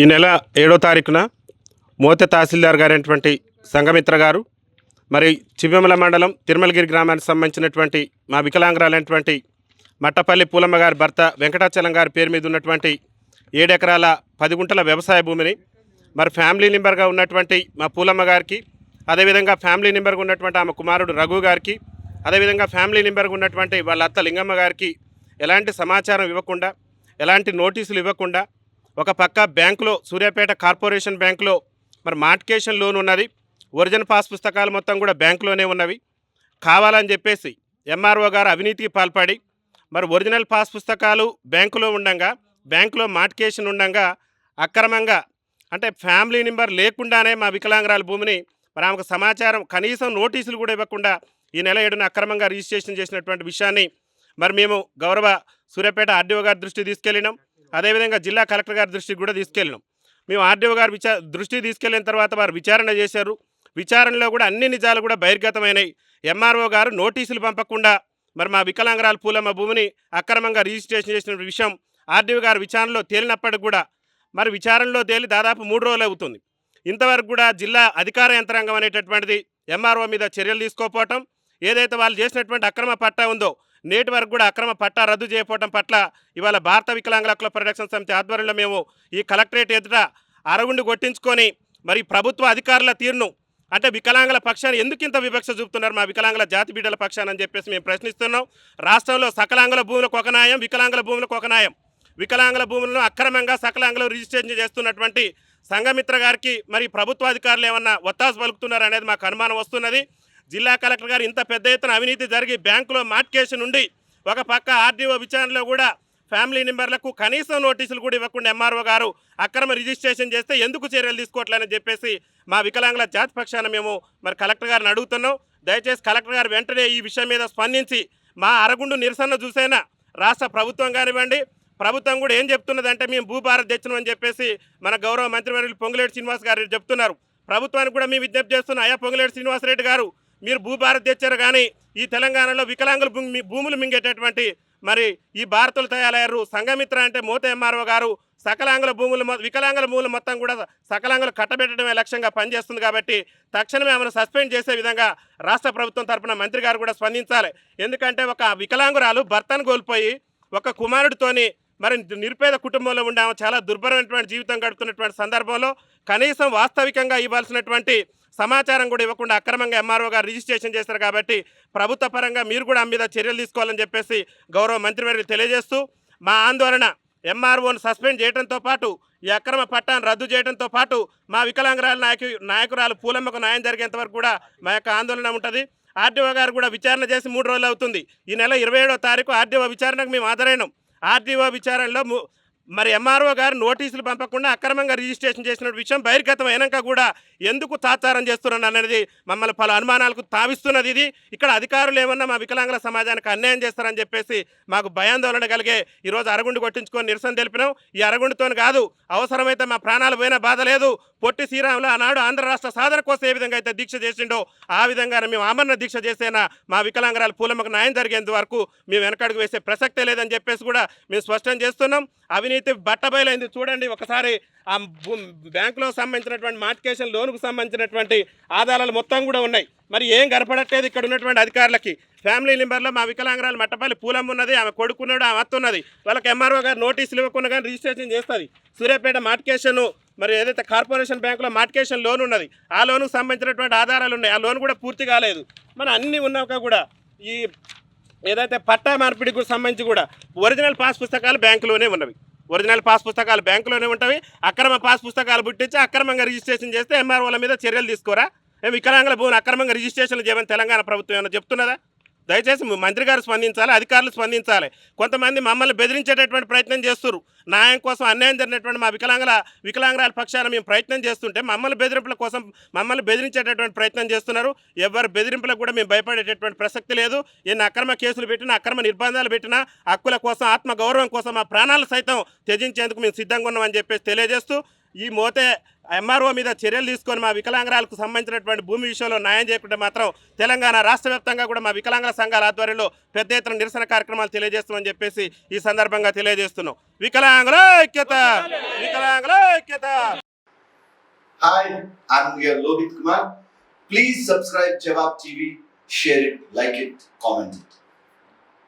ఈ నెల ఏడో తారీఖున మోత తహసీల్దార్ గారైనటువంటి సంఘమిత్ర గారు మరి చివ్వెమల మండలం తిరుమలగిరి గ్రామానికి సంబంధించినటువంటి మా వికలాంగురాలైనటువంటి మట్టపల్లి పూలమ్మ గారి భర్త వెంకటాచలం గారి పేరు మీద ఉన్నటువంటి ఏడెకరాల పది గుంటల వ్యవసాయ భూమిని మరి ఫ్యామిలీ మెంబర్గా ఉన్నటువంటి మా పూలమ్మ గారికి అదేవిధంగా ఫ్యామిలీ మెంబర్గా ఉన్నటువంటి ఆమె కుమారుడు రఘు గారికి అదేవిధంగా ఫ్యామిలీ మెంబర్గా ఉన్నటువంటి వాళ్ళ అత్త లింగమ్మ గారికి ఎలాంటి సమాచారం ఇవ్వకుండా ఎలాంటి నోటీసులు ఇవ్వకుండా ఒక పక్క బ్యాంకులో సూర్యాపేట కార్పొరేషన్ బ్యాంకులో మరి మార్టికేషన్ లోన్ ఉన్నది. ఒరిజినల్ పాస్ పుస్తకాలు మొత్తం కూడా బ్యాంకులోనే ఉన్నవి. కావాలని చెప్పేసి ఎంఆర్ఓ గారు అవినీతికి పాల్పడి మరి ఒరిజినల్ పాస్ పుస్తకాలు బ్యాంకులో ఉండంగా బ్యాంకులో మార్టికేషన్ ఉండంగా అక్రమంగా అంటే ఫ్యామిలీ నెంబర్ లేకుండానే మా వికలాంగురాల భూమిని మరి ఆమెకు సమాచారం కనీసం నోటీసులు కూడా ఇవ్వకుండా ఈ నెల ఏడున అక్రమంగా రిజిస్ట్రేషన్ చేసినటువంటి విషయాన్ని మరి మేము గౌరవ సూర్యాపేట ఆర్డీఓ గారి దృష్టి తీసుకెళ్ళినాం. అదేవిధంగా జిల్లా కలెక్టర్ గారి దృష్టికి కూడా తీసుకెళ్ళినాం. మేము ఆర్డీఓ గారు విచా దృష్టి తీసుకెళ్ళిన తర్వాత వారు విచారణ చేశారు. విచారణలో కూడా అన్ని నిజాలు కూడా బహిర్గతమైనాయి. ఎంఆర్ఓ గారు నోటీసులు పంపకుండా మరి మా వికలాంగరాల పూలమ్మ భూమిని అక్రమంగా రిజిస్ట్రేషన్ చేసిన విషయం ఆర్డీఓ గారు విచారణలో తేలినప్పటికి కూడా మరి విచారణలో తేలి దాదాపు మూడు రోజులు అవుతుంది. ఇంతవరకు కూడా జిల్లా అధికార యంత్రాంగం అనేటటువంటిది ఎంఆర్ఓ మీద చర్యలు తీసుకోకపోవటం ఏదైతే వాళ్ళు చేసినటువంటి అక్రమ పట్టా ఉందో నేటి వరకు కూడా అక్రమ పట్టా రద్దు చేయకపోవడం పట్ల ఇవాళ భారత వికలాంగుల హక్కుల పరిరక్షణ సమితి ఆధ్వర్యంలో మేము ఈ కలెక్టరేట్ ఎదుట అరగుండి కొట్టించుకొని మరి ప్రభుత్వ అధికారుల తీరును అంటే వికలాంగుల పక్షాన్ని ఎందుకు ఇంత వివక్ష చూపుతున్నారు మా వికలాంగుల జాతి బిడ్డల పక్షాన్ని అని చెప్పేసి మేము ప్రశ్నిస్తున్నాం. రాష్ట్రంలో సకలాంగుల భూములకు ఒక న్యాయం వికలాంగుల భూములకు ఒక న్యాయం. వికలాంగుల భూములను అక్రమంగా సకలాంగులు రిజిస్ట్రేషన్ చేస్తున్నటువంటి సంఘమిత్ర గారికి మరి ప్రభుత్వ అధికారులు ఏమన్నా ఒత్తాసు పలుకుతున్నారు అనేది మాకు అనుమానం వస్తున్నది. జిల్లా కలెక్టర్ గారు ఇంత పెద్ద ఎత్తున అవినీతి జరిగి బ్యాంకులో మార్కేషన్ ఉండి ఒక పక్క ఆర్డీఓ విచారణలో కూడా ఫ్యామిలీ మెంబర్లకు కనీసం నోటీసులు కూడా ఇవ్వకుండా ఎంఆర్ఓ గారు అక్రమ రిజిస్ట్రేషన్ చేస్తే ఎందుకు చర్యలు తీసుకోవట్లేదని చెప్పేసి మా వికలాంగుల జాతి పక్షాన మేము మరి కలెక్టర్ గారిని అడుగుతున్నాం. దయచేసి కలెక్టర్ గారు వెంటనే ఈ విషయం మీద స్పందించి మా అరగుండు నిరసన చూసైనా రాష్ట్ర ప్రభుత్వం కానివ్వండి ప్రభుత్వం కూడా ఏం చెప్తున్నదంటే మేము భూభారత్ తెచ్చినామని చెప్పేసి మన గౌరవ మంత్రివర్యులు పొంగులేటి శ్రీనివాస్ గారు చెప్తున్నారు. ప్రభుత్వానికి కూడా మేము విజ్ఞప్తి చేస్తున్నాం. అయ్యా పొంగులేటి శ్రీనివాసరెడ్డి గారు మీరు భూభారత్ తెచ్చారు కానీ ఈ తెలంగాణలో వికలాంగుల భూమి భూములు మింగేటటువంటి మరి ఈ భారతులు తయారయ్యారు. సంఘమిత్ర అంటే మోత ఎంఆర్ఓ గారు. సకలాంగుల భూములు వికలాంగుల భూములు మొత్తం కూడా సకలాంగులు కట్టబెట్టడమే లక్ష్యంగా పనిచేస్తుంది కాబట్టి తక్షణమే ఆమెను సస్పెండ్ చేసే విధంగా రాష్ట్ర ప్రభుత్వం తరపున మంత్రి గారు కూడా స్పందించాలి. ఎందుకంటే ఒక వికలాంగురాలు భర్తను కోల్పోయి ఒక కుమారుడితోని మరి నిరుపేద కుటుంబంలో ఉండే ఆమె చాలా దుర్భరమైనటువంటి జీవితం గడుపుతున్నటువంటి సందర్భంలో కనీసం వాస్తవికంగా ఇవ్వాల్సినటువంటి సమాచారం కూడా ఇవ్వకుండా అక్రమంగా ఎంఆర్ఓ గారు రిజిస్ట్రేషన్ చేశారు కాబట్టి ప్రభుత్వ పరంగా మీరు కూడా ఆ మీద చర్యలు తీసుకోవాలని చెప్పేసి గౌరవ మంత్రివర్యులు తెలియజేస్తూ మా ఆందోళన ఎంఆర్ఓను సస్పెండ్ చేయడంతో పాటు ఈ అక్రమ పట్టాన్ని రద్దు చేయడంతో పాటు మా వికలాంగురాల నాయకు నాయకురాలు పూలమ్మకు న్యాయం జరిగేంత వరకు కూడా మా యొక్క ఆందోళన ఉంటుంది. ఆర్డీఓ గారు కూడా విచారణ చేసి మూడు రోజులు అవుతుంది. ఈ నెల ఇరవై ఏడో తారీఖు ఆర్డీఓ విచారణకు మేము హాజరైనాం. ఆర్డీఓ విచారణలో మరి ఎంఆర్ఓ గారు నోటీసులు పంపకుండా అక్రమంగా రిజిస్ట్రేషన్ చేసిన విషయం బహిర్గతం అయినాక కూడా ఎందుకు తాత్సారం చేస్తున్నాను అనేది మమ్మల్ని పలు అనుమానాలకు తావిస్తున్నది ఇది. ఇక్కడ అధికారులు ఏమన్నా మా వికలాంగుల సమాజానికి అన్యాయం చేస్తారని చెప్పేసి మాకు భయాందోళన కలిగే ఈరోజు అరగుండు కొట్టించుకొని నిరసన తెలిపినాం. ఈ అరగుండుతో కాదు అవసరమైతే మా ప్రాణాలు పోయినా బాధ లేదు. పొట్టి శ్రీరాములు ఆనాడు ఆంధ్ర రాష్ట్ర సాధన కోసం ఏ విధంగా అయితే దీక్ష చేసిండో ఆ విధంగానే మేము ఆమరణ దీక్ష చేసేనా మా వికలాంగరాలు పూలమ్మకు న్యాయం జరిగేంత వరకు మేము వెనకడుగు వేసే ప్రసక్తే లేదని చెప్పేసి కూడా మేము స్పష్టం చేస్తున్నాం. అవినీతి బట్టబయలైంది. చూడండి ఒకసారి ఆ బ్యాంకులో సంబంధించినటువంటి మార్టికేషన్ లోనుకు సంబంధించినటువంటి ఆధారాలు మొత్తం కూడా ఉన్నాయి. మరి ఏం గడపడట్లేదు ఇక్కడ ఉన్నటువంటి అధికారులకి. ఫ్యామిలీ మెంబర్లో మా వికలాంగరాలు మట్టపల్లి పూలమ్మ ఉన్నది ఆమె కొడుకున్నాడు ఆమె అత్తున్నది వాళ్ళకి ఎంఆర్ఓ గారు నోటీసులు ఇవ్వకుండా కానీ రిజిస్ట్రేషన్ చేస్తుంది. సూర్యాపేట మార్టికేషన్ మరి ఏదైతే కార్పొరేషన్ బ్యాంకులో మార్టికేషన్ లోన్ ఉన్నది ఆ లోన్కు సంబంధించినటువంటి ఆధారాలు ఉన్నాయి. ఆ లోన్ కూడా పూర్తి కాలేదు. మన అన్నీ ఉన్నాక కూడా ఈ ఏదైతే పట్టా మార్పిడికి సంబంధించి కూడా ఒరిజినల్ పాస్ పుస్తకాలు బ్యాంకులోనే ఉన్నవి. ఒరిజినల్ పాస్ పుస్తకాలు బ్యాంకులోనే ఉంటాయి అక్రమ పాస్ పుస్తకాలు పుట్టించి అక్రమంగా రిజిస్ట్రేషన్ చేస్తే ఎంఆర్ఓల మీద చర్యలు తీసుకోరా? మేము వికలాంగుల భూమిని అక్రమంగా రిజిస్ట్రేషన్ చేయమని తెలంగాణ ప్రభుత్వం ఏమైనా చెప్తున్నదా? దయచేసి మంత్రి గారు స్పందించాలి అధికారులు స్పందించాలి. కొంతమంది మమ్మల్ని బెదిరించేటటువంటి ప్రయత్నం చేస్తున్నారు. న్యాయం కోసం అన్యాయం జరిగినటువంటి మా వికలాంగుల వికలాంగురాల పక్షాన మేము ప్రయత్నం చేస్తుంటే మమ్మల్ని బెదిరింపుల కోసం మమ్మల్ని బెదిరించేటటువంటి ప్రయత్నం చేస్తున్నారు. ఎవరు బెదిరింపులకు కూడా మేము భయపడేటటువంటి ప్రసక్తి లేదు. ఎన్ని అక్రమ కేసులు పెట్టినా అక్రమ నిర్బంధాలు పెట్టినా హక్కుల కోసం ఆత్మ గౌరవం కోసం మా ప్రాణాలు సైతం త్యజించేందుకు మేము సిద్ధంగా ఉన్నామని చెప్పేసి తెలియజేస్తూ ఈ మోతే ఎంఆర్ఓ మీద చర్యలు తీసుకొని మా వికలాంగరాలకు సంబంధించినటువంటి భూమి విషయంలో న్యాయం చేయకుండా మాత్రం తెలంగాణ రాష్ట్ర వ్యాప్తంగా కూడా మా వికలాంగుల సంఘాల ఆధ్వర్యంలో పెద్ద ఎత్తున నిరసన కార్యక్రమాలు తెలియజేస్తామని చెప్పేసి ఈ సందర్భంగా తెలియజేస్తున్నాం. వికలాంగుల ఐక్యత! వికలాంగుల ఐక్యత! Hi I'm your Lohith Kumar please subscribe Jawab TV share it like it comment it